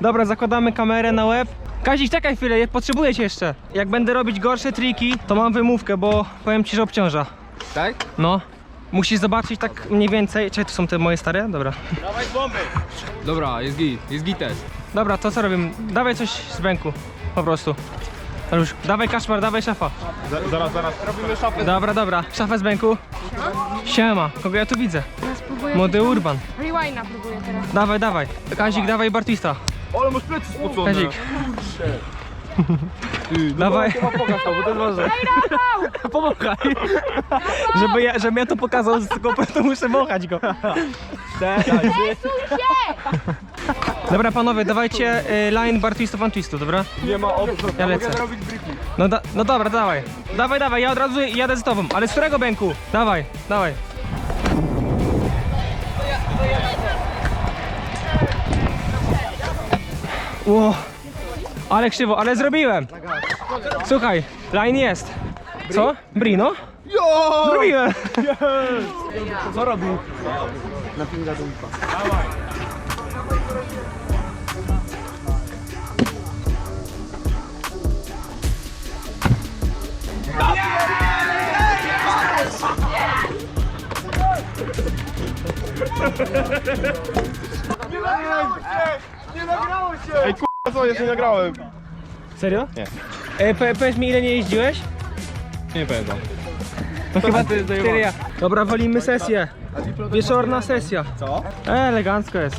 Dobra, zakładamy kamerę na łeb. Kazik, czekaj chwilę, potrzebuję cię jeszcze. Jak będę robić gorsze triki, to mam wymówkę, bo powiem ci, że obciąża. Tak? No. Musisz zobaczyć tak mniej więcej. Czy to są te moje stare? Dobra. Dobra, jest git, jest git też. Dobra, to co robimy? Dawaj coś z bęku. Po prostu. Już, dawaj kaszmar, dawaj szafa. Zaraz, zaraz. Robimy szafę. Dobra, dobra. Szafę z bęku. Siema, kogo ja tu widzę? Młody Urban. Rewinda próbuję teraz. Dawaj, dawaj. Kazik, dawaj Bartista. Ale masz plecy spocone. Kazik. Ty, no Dawaj. Chyba pokaż to, bo to jest ważne. Pomachaj. Żeby ja, żebym ja to pokazał z to muszę mochać go. Dobra panowie, dawajcie y, line bar twistów on twistu, dobra? Nie ma opcji. Ja lecę. Mogę zrobić briefing. No, da, no dobra, dawaj. Dawaj, dawaj, ja od razu jadę z tobą. Ale z którego bęku? Dawaj, dawaj. Ło, ale krzywo, ale zrobiłem. Słuchaj, line jest. Co? Brino? Jo! Zrobiłem. Co robił? Nie nagrało się! Nie nagrało się! Ej, k***a co, jeszcze nie nagrałem. Serio? Nie. E, po, powiedz mi ile nie jeździłeś? Nie pamiętam. To chyba ty, ja. Dobra, walimy sesję. Wieczorna sesja. Co? E, elegancko jest.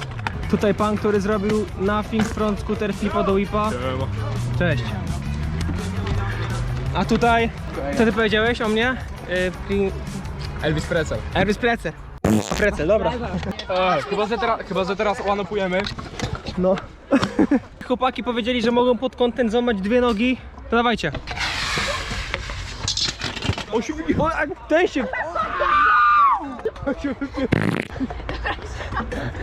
Tutaj pan, który zrobił nothing front scooter flipa do whipa. Cześć. A tutaj, co ty powiedziałeś o mnie? E, pi- Elvis Presley. Elvis Precer. Precer, dobra. E, chyba, że teraz, chyba, że teraz łanopujemy. No. Chłopaki powiedzieli, że mogą pod kątem złamać dwie nogi. To dawajcie. O, się ten się...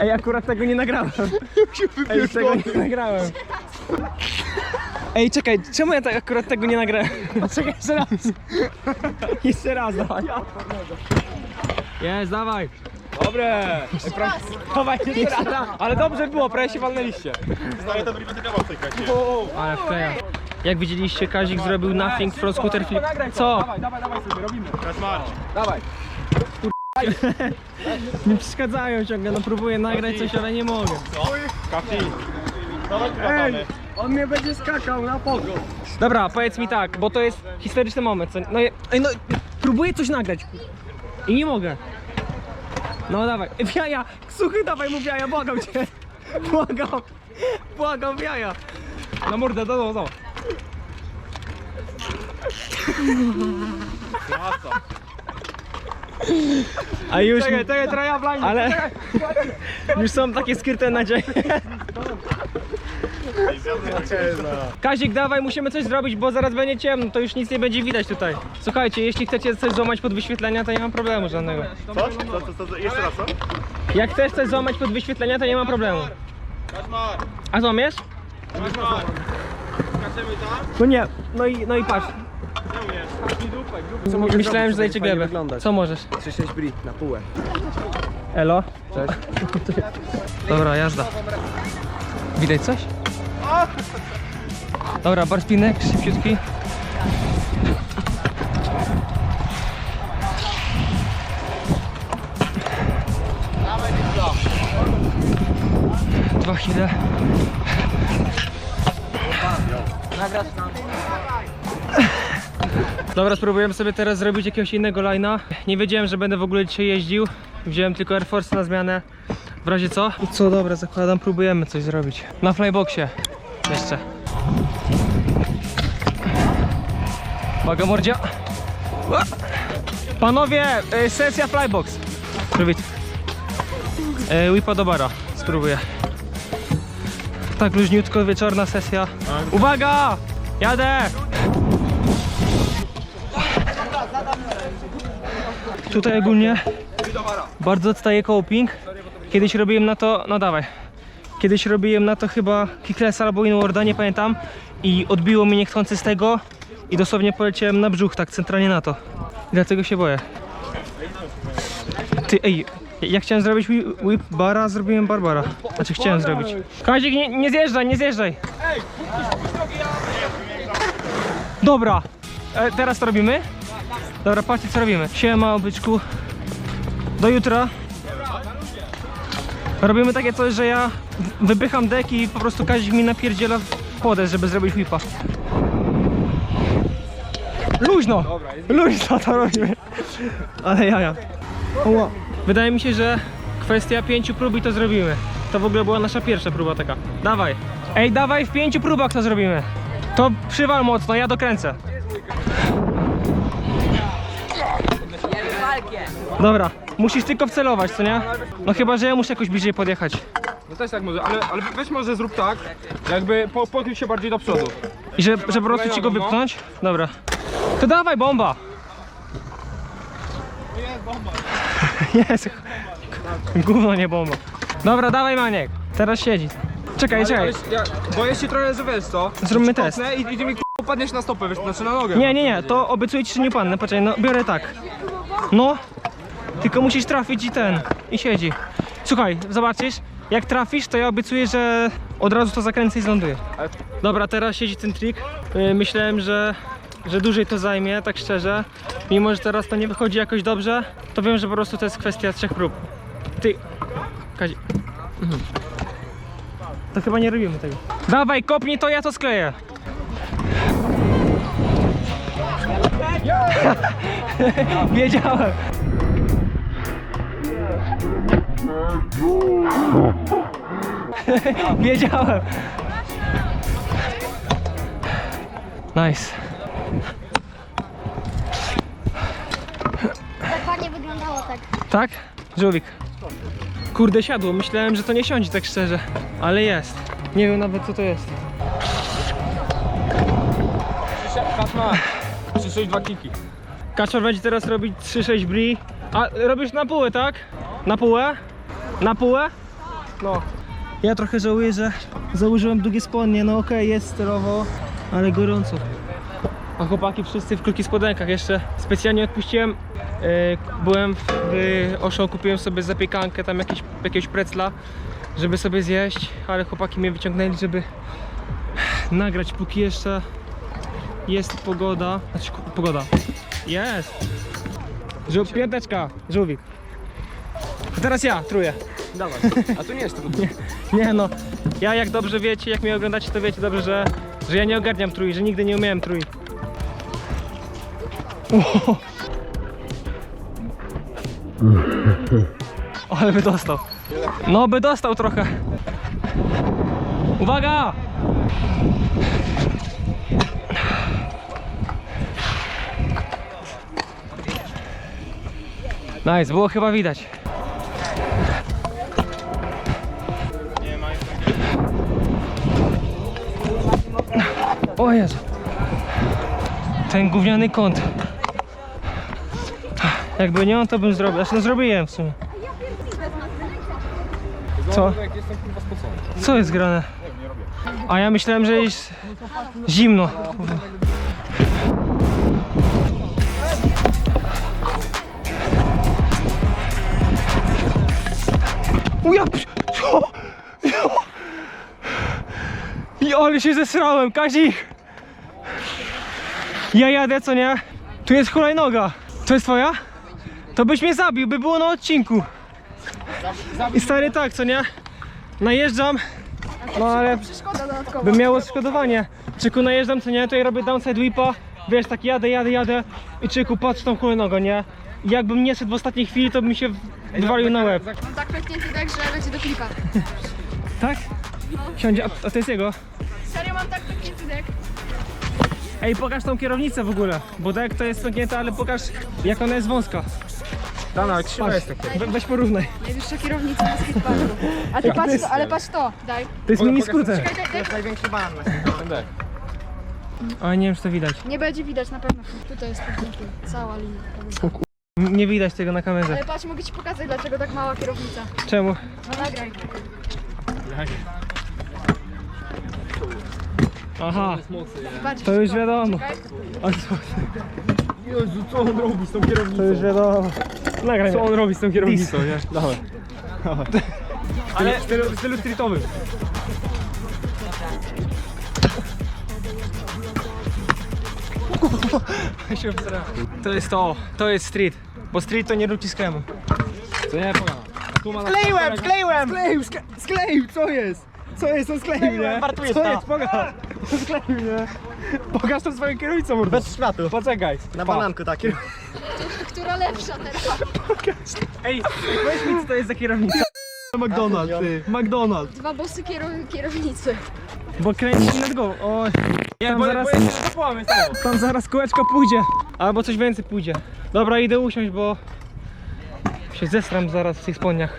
Ej, akurat tego nie nagrałem. Ej, tego nie nagrałem. Ej, czekaj, czemu ja tak akurat tego nie nagrałem? Czekaj, jeszcze raz. Jeszcze raz, dawaj. Jest, dawaj. Dobre! Jeszcze raz. Ale dobrze było, prawie się walnęliście. Znaję ten briefing kawał w tej kacie. Ale wkleja. Jak widzieliście, Kazik zrobił nothing front scooter flip. Co? Dawaj, dawaj, dawaj sobie, robimy. Kaszmar. Dawaj. Nie przeszkadzają ciągle, no próbuję nagrać coś, ale nie mogę. Kafi. Dawaj, Ej! On mnie będzie skakał na pogo. Dobra, powiedz mi tak, bo to jest historyczny moment. Co? No, je- ej, no, próbuję coś nagrać. I nie mogę. No dawaj, w jaja, suchy dawaj mu w jaja, błagam cię. Błagam, błagam w jaja. Na mordę, do, do, do. A już, Czekaj, czekaj, teraz ja blind. ale już są takie skryte nadzieje. Kazik, dawaj, musimy coś zrobić, bo zaraz będzie ciemno, to już nic nie będzie widać tutaj. Słuchajcie, jeśli chcecie coś złamać pod wyświetlenia, to nie mam problemu żadnego. Co? Co, co, co? Jeszcze raz, co? Jak chcesz coś złamać pod wyświetlenia, to nie ma problemu. Kaszmar. A złamiesz? Kaszmar. Skaczemy tam? No nie, no i, no i patrz. Myślałem, że zajdzie glebę. Co możesz? 3-6 bri na półę. Elo? Cześć. Dobra, jazda. Widać coś? Dobra, bar spinek, szybciutki. Dwa chwile. Dobra, spróbujemy sobie teraz zrobić jakiegoś innego line'a. Nie wiedziałem, że będę w ogóle dzisiaj jeździł. Wziąłem tylko Air Force na zmianę. W razie co? Co, dobra, zakładam, próbujemy coś zrobić. Na flyboxie. Jeszcze. Uwaga, mordzia. Panowie, y, sesja flybox. Zrobić. Y, Whipa do bara. Spróbuję. Tak luźniutko, wieczorna sesja. Uwaga! Jadę! Tutaj ogólnie bardzo odstaje coping. Kiedyś robiłem na to, no dawaj. Kiedyś robiłem na to chyba kickless albo inwarda, nie pamiętam. I odbiło mnie niechcący z tego i dosłownie poleciałem na brzuch, tak centralnie na to. Dlatego się boję. Ty, ej, Ja chciałem zrobić whip, bara, zrobiłem barbara. Znaczy chciałem zrobić. Kazik, nie, nie zjeżdżaj, nie zjeżdżaj. Dobra, e, teraz to robimy? Dobra, patrzcie co robimy. Siema, byczku. Do jutra. Robimy takie coś, że ja wypycham dek i po prostu Kazik mi napierdziela w podest, żeby zrobić whipa. Luźno! Luźno to robimy. Ale jaja. Wydaje mi się, że kwestia pięciu prób i to zrobimy. To w ogóle była nasza pierwsza próba taka. Dawaj. Ej, dawaj w pięciu próbach to zrobimy. To przywal mocno, ja dokręcę. Dobra, musisz tylko wcelować, co nie? No chyba, że ja muszę jakoś bliżej podjechać. No też tak może, ale, ale weź może zrób tak, jakby po, pochyl się bardziej do przodu. I że, że po prostu ci go wypchnąć? Dobra. To dawaj bomba! Jest Gówno nie bomba. Dobra, dawaj Maniek. Teraz siedzi. Czekaj, Ale, czekaj. ale ja boję się trochę, że wiesz co? Zróbmy test. kopnę I, i ty mi k***, upadniesz na stopę, wiesz, znaczy na nogę. Nie, nie, nie, to obiecuję ci, że nie padnę. Poczekaj, no biorę tak. No, tylko musisz trafić i ten. I siedzi. Słuchaj, zobaczysz, jak trafisz, to ja obiecuję, że od razu to zakręcę i zląduję. Dobra, teraz siedzi ten trik. Yy, Myślałem, że, że dłużej to zajmie, tak szczerze. Mimo, że teraz to nie wychodzi jakoś dobrze, to wiem, że po prostu to jest kwestia trzech prób. Ty, Kazi. Mhm. To chyba nie robimy tego. Dawaj, kopnij to, ja to skleję. Wiedziałem. Wiedziałem. Nice. Tak fajnie wyglądało tak. Tak? Żółwik. Kurde, siadło. Myślałem, że to nie siądzie tak szczerze. Ale jest. Nie wiem nawet co to jest. Patrz na 3-6-2 kiki. Kaczor będzie teraz robić 3-6 bri. A robisz na półę, tak? Na półę? Na półę? No. Ja trochę żałuję, że założyłem długie spodnie. No okej, jest sterowo, ale gorąco. A chłopaki wszyscy w krótkich spodenkach jeszcze specjalnie odpuściłem. Yy, byłem w, Osho, kupiłem sobie zapiekankę, tam jakieś, jakiegoś precla, żeby sobie zjeść, ale chłopaki mnie wyciągnęli, żeby nagrać póki jeszcze jest pogoda. Znaczy pogoda. Jest! Żół, piąteczka, żółwik. To teraz ja, truję. Dawaj. A tu nie jest tego Nie no, ja jak dobrze wiecie, jak mnie oglądacie, to wiecie dobrze, że, że ja nie ogarniam trój, że nigdy nie umiałem trój. Ło. Ale by dostał. No by dostał trochę. Uwaga! Nice, było chyba widać. O Jezu. Ten gówniany kąt. Jakby nie on, to bym zrobił. Znaczy no zrobiłem w sumie. Co? Co jest grane? A ja myślałem, że jest zimno. Kurwa. U ja... Co? Jo. I ale się zesrałem, Kazik! Ja jadę, co nie? Tu jest hulajnoga. To jest twoja? To byś mnie zabił, by było na odcinku. I stary tak, co nie? Najeżdżam, no ale bym miał odszkodowanie. Czyku najeżdżam, co nie? Tutaj robię downside whipa, wiesz, tak jadę, jadę, jadę i czyku, patrz tą hulajnogą, nie? Jakbym nie szedł w ostatniej chwili, to bym się wywalił na łeb. Mam tak pęknięty dek, że leci do klipa. Tak? Siądzie, a, a to jest jego. Serio mam tak pęknięty dek. Ej, pokaż tą kierownicę w ogóle, bo tak to jest pęknięte, ale pokaż jak ona jest wąska. Dana, krzywa Patrz, jest takie. we, weź porównaj. Najwyższa kierownica na skateparku. A ty patrz to, ale patrz to. Daj. To jest mini skuter. Daj, daj, daj. największy banan na ten dek. A nie wiem, czy to widać. Nie będzie widać na pewno. Tutaj jest pęknięty. Cała linia. N- Nie widać tego na kamerze. Ale patrz, mogę ci pokazać dlaczego tak mała kierownica. Czemu? No nagraj. Aha, to już wiadomo. Co? Jezu, co on robi z tą kierownicą? To już wiadomo. Nagraj Co on robi z tą kierownicą, nie? Dawaj. Ale w stylu, w stylu streetowym. się obsrałem. To jest to, to jest street. Bo street to nie rzuci z kremu. Co nie, na Skleiłem, skleiłem! Skleił, skle- skleił, co jest? Co jest, on skleił, nie? Co to. jest, pokaż. Skleił, nie? Pokaż to swoją kierownicą, mordo. Bez światła. Poczekaj. Na Pa. bananku takim. Która lepsza teraz? Ej, powiedz mi co to jest za kierownica. McDonald's, ty. McDonald's. Dwa bosy kierow- kierownicy. Bo kręci nad głową. Oj. Nie, Tam bo, zaraz- bo jeszcze zapłamy z tego. Tam zaraz kółeczko pójdzie. Albo coś więcej pójdzie. Dobra, idę usiąść, bo się zestram zaraz w tych spodniach.